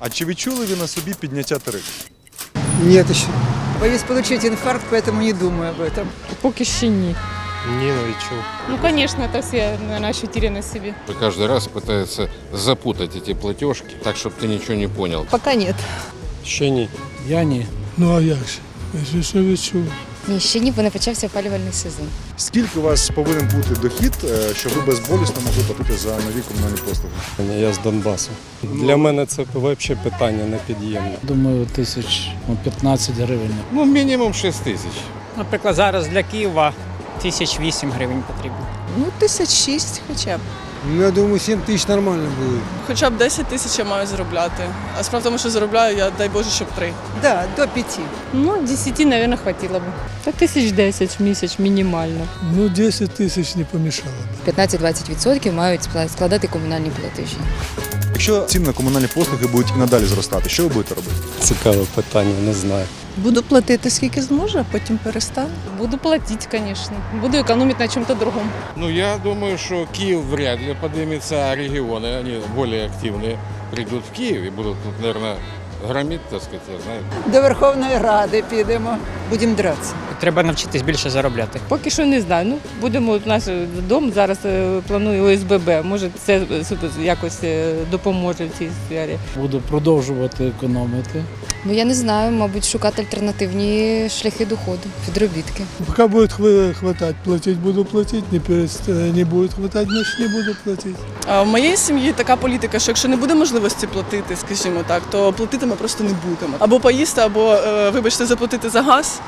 А чи відчули ви на собі підняття тарифів? Нет еще. Боюсь получить инфаркт, поэтому не думаю об этом. Поки ще ні. Ні, не відчув. Ну, звісно, это все, наверное, ощутили на себе. Каждый раз пытаются запутать эти платежки, так, чтобы ты ничего не понял. Пока нет. Ще ні. Я ні. Ну а як же? Я ж що відчув? Ні, ще ні, бо не почався опалювальний сезон. Скільки у вас повинен бути дохід, е, щоб ви безболісно могли платити за нові комунальні послуги? Я з Донбасу. Для мене це взагалі питання непід'ємне. Думаю, тисяч ну, 15 гривень. Ну, минимум 6 тысяч. Наприклад, зараз для Києва тисяч вісім гривень потрібно. Ну, тисяч шість хоча б. Ну, я думаю, 7 тысяч нормально будет. Хоча б 10 тисяч я маю заробляти. А справа в тому, що заробляю я, дай Боже, щоб три. Да, до пяти. Ну, 10, наверное, хватило б. Та тисяч 10 в місяць мінімально. Ну 10 тисяч не помішало б. 15-20% мають складати комунальні платежі. Якщо ціни на комунальні послуги будуть і надалі зростати, що ви будете робити? Цікаве питання, не знаю. Буду платити скільки зможу, а потім перестану. Буду платить, конечно. Буду экономить на чем-то другом. Ну, я думаю, что Киев вряд ли поднимется, а регионы, они более активные, придут в Киев и будут тут, наверное, громить, так сказать, я знаю. До Верховної Ради підемо. Будемо дратися. Треба навчитись більше заробляти. Поки що не знаю. Ну, будемо от наш дом зараз е, планує ОСББ. Може, це е, якось е, допоможе в цій сфері. Буду продовжувати економити. Ну я не знаю, мабуть, шукати альтернативні шляхи доходу, підробітки. Поки буде хватати, платити буду платити, не, перест... не буде хватати, значить не буду платити. А в моїй сім'ї така політика, що якщо не буде можливості платити, скажімо так, то платити ми просто не будемо. Або поїсти, або, е, вибачте, заплатити за газ.